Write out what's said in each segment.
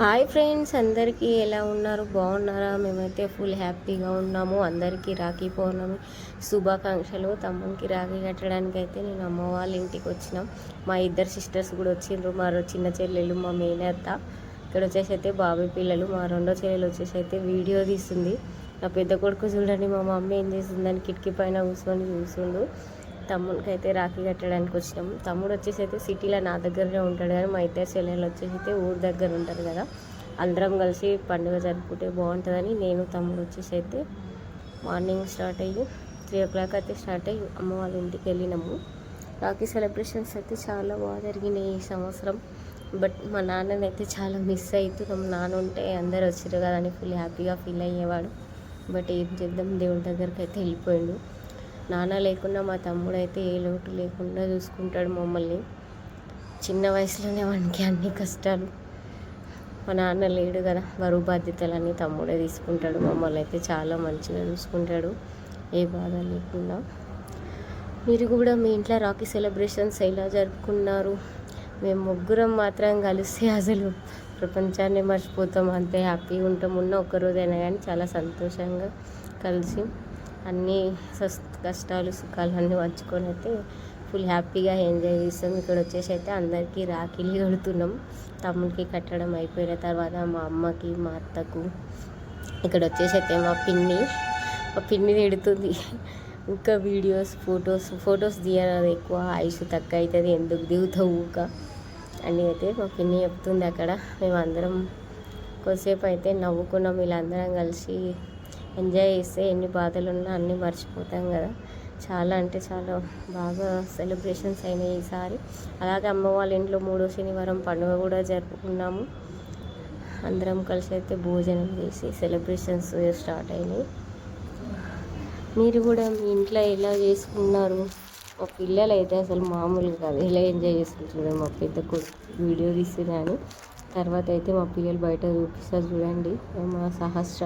Hi friends అందరికీ ఎలా ఉన్నారు? బాగున్నారా? మేమైతే ఫుల్ హ్యాపీగా ఉన్నాము. అందరికీ రాఖీ పౌర్ణమి శుభాకాంక్షలు. తమ్మునికి రాఖీ కట్టడానికి అయితే నేను అమ్మ వాళ్ళ ఇంటికి వచ్చినాం. మా ఇద్దరు సిస్టర్స్ కూడా వచ్చిండ్రు మా చిన్న చెల్లెలు మా మేనత్త ఇక్కడ వచ్చేసి అయితే బాబాయ్ పిల్లలు. మా రెండో చెల్లెలు వచ్చేసి అయితే వీడియో తీస్తుంది. నా పెద్ద కొడుకు చూడండి మా మమ్మీ ఏం చేసిందని కిటికీ పైన కూర్చొని చూస్తుండు. తమ్ముడికి అయితే రాఖీ కట్టడానికి వచ్చినాం. తమ్ముడు వచ్చేసి అయితే సిటీలో నా దగ్గరనే ఉంటాడు కానీ మా ఇద్దరు చెల్లెలు వచ్చేసి అయితే ఊరి దగ్గర ఉంటారు కదా. అందరం కలిసి పండుగ జరుపుకుంటే బాగుంటుందని నేను తమ్ముడు వచ్చేసి అయితే మార్నింగ్ స్టార్ట్ అయ్యి త్రీ ఓ క్లాక్ అయితే స్టార్ట్ అయ్యి అమ్మ వాళ్ళ ఇంటికి వెళ్ళినాము. రాఖీ సెలబ్రేషన్స్ అయితే చాలా బాగా జరిగినాయి ఈ సంవత్సరం. బట్ మా నాన్నని అయితే చాలా మిస్ అవుతున్నాం. నాన్న ఉంటే అందరు వచ్చారు కదా అని ఫుల్ హ్యాపీగా ఫీల్ అయ్యేవాడు. బట్ ఏం చేద్దాం? దేవుడి దగ్గరికి అయితే వెళ్ళిపోయాడు. నాన్న లేకుండా మా తమ్ముడు అయితే ఏ లోటు లేకుండా చూసుకుంటాడు మమ్మల్ని. చిన్న వయసులోనే వానికి అన్ని కష్టాలు. మా నాన్న లేడు కదా బరువు బాధ్యతలన్నీ తమ్ముడే తీసుకుంటాడు. మమ్మల్ని అయితే చాలా మంచిగా చూసుకుంటాడు. ఏ బాధ లేకుండా. మీరు కూడా మీ ఇంట్లో రాఖీ సెలబ్రేషన్స్ ఎలా జరుపుకున్నారు? మేము ముగ్గురం మాత్రం కలిస్తే అసలు ప్రపంచాన్ని మర్చిపోతాం. అంతే హ్యాపీగా ఉంటాం. ఉన్న ఒక్కరోజైనా కానీ చాలా సంతోషంగా కలిసి అన్నీ కష్టాలు సుఖాలు అన్నీ పంచుకొని అయితే ఫుల్ హ్యాపీగా ఎంజాయ్ చేస్తాం. ఇక్కడ వచ్చేసి అయితే అందరికీ రాఖీలు కడుతున్నాం. తమ్ముడికి కట్టడం అయిపోయిన తర్వాత మా అమ్మకి మా అత్తకు. ఇక్కడ వచ్చేసి అయితే మా పిన్ని మా పిన్ని తిడుతుంది. ఇంకా వీడియోస్ ఫొటోస్ ఫొటోస్ తీయనది ఎక్కువ. ఆయుష్ తక్కువ అవుతుంది ఎందుకు దిగుతావు ఊక? అని అయితే మా పిన్ని చెప్తుంది అక్కడ. మేమందరం కొద్దిసేపు అయితే నవ్వుకున్నాం. వీళ్ళందరం కలిసి ఎంజాయ్ చేస్తే ఎన్ని బాధలు ఉన్నా అన్నీ మర్చిపోతాం కదా. చాలా అంటే చాలా బాగా సెలబ్రేషన్స్ అయినాయి ఈసారి. అలాగే అమ్మ వాళ్ళ ఇంట్లో మూడో శనివారం పండుగ కూడా జరుపుకున్నాము. అందరం కలిసి అయితే భోజనం చేసి సెలబ్రేషన్స్ స్టార్ట్ అయినాయి. మీరు కూడా మీ ఇంట్లో ఎలా చేసుకున్నారు? మా పిల్లలు అయితే అసలు మామూలుగా కాదు. ఎలా ఎంజాయ్ చేసుకుంటున్నారు? మా పెద్ద కొడుకు వీడియో తీస్తున్నాను తర్వాత అయితే మా పిల్లలు బయట చూపిస్తారు చూడండి. మా సహస్ర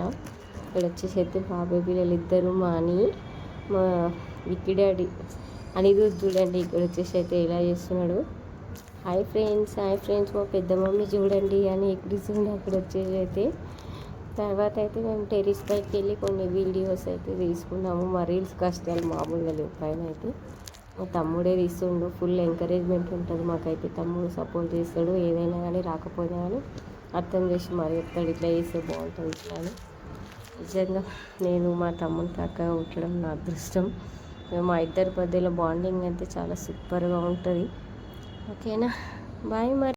ఇక్కడ వచ్చేసి అయితే బాబాయ్ పిల్లలు ఇద్దరు మా అని మా విక్కీ డాడీ. అని చూడండి ఇక్కడ వచ్చేసి అయితే ఎలా చేస్తున్నాడు. హాయ్ ఫ్రెండ్స్ హాయ్ ఫ్రెండ్స్ మా పెద్ద మమ్మీ చూడండి అని ఎక్కడిస్తుంది అక్కడ వచ్చేసి అయితే. తర్వాత అయితే మేము టెరిస్ పైకి వెళ్ళి కొన్ని వీడియోస్ అయితే తీసుకున్నాము. మా రీల్స్ కష్టాలు మామూలుగా లేవు పైన అయితే. మా తమ్ముడే తీస్తుండు ఫుల్ ఎంకరేజ్మెంట్ ఉంటుంది మాకైతే. తమ్ముడు సపోర్ట్ చేస్తాడు ఏదైనా కానీ రాకపోయినా కానీ అర్థం చేసి మరి చెప్తాడు ఇట్లా చేస్తే బాగుంటుంది ఇట్లా అని. నిజంగా నేను మా తమ్ముని కాక ఉండడం నా అదృష్టం. మా ఇద్దరి మధ్యలో బాండింగ్ అయితే చాలా సూపర్గా ఉంటుంది. ఓకేనా బాయ్ మరి.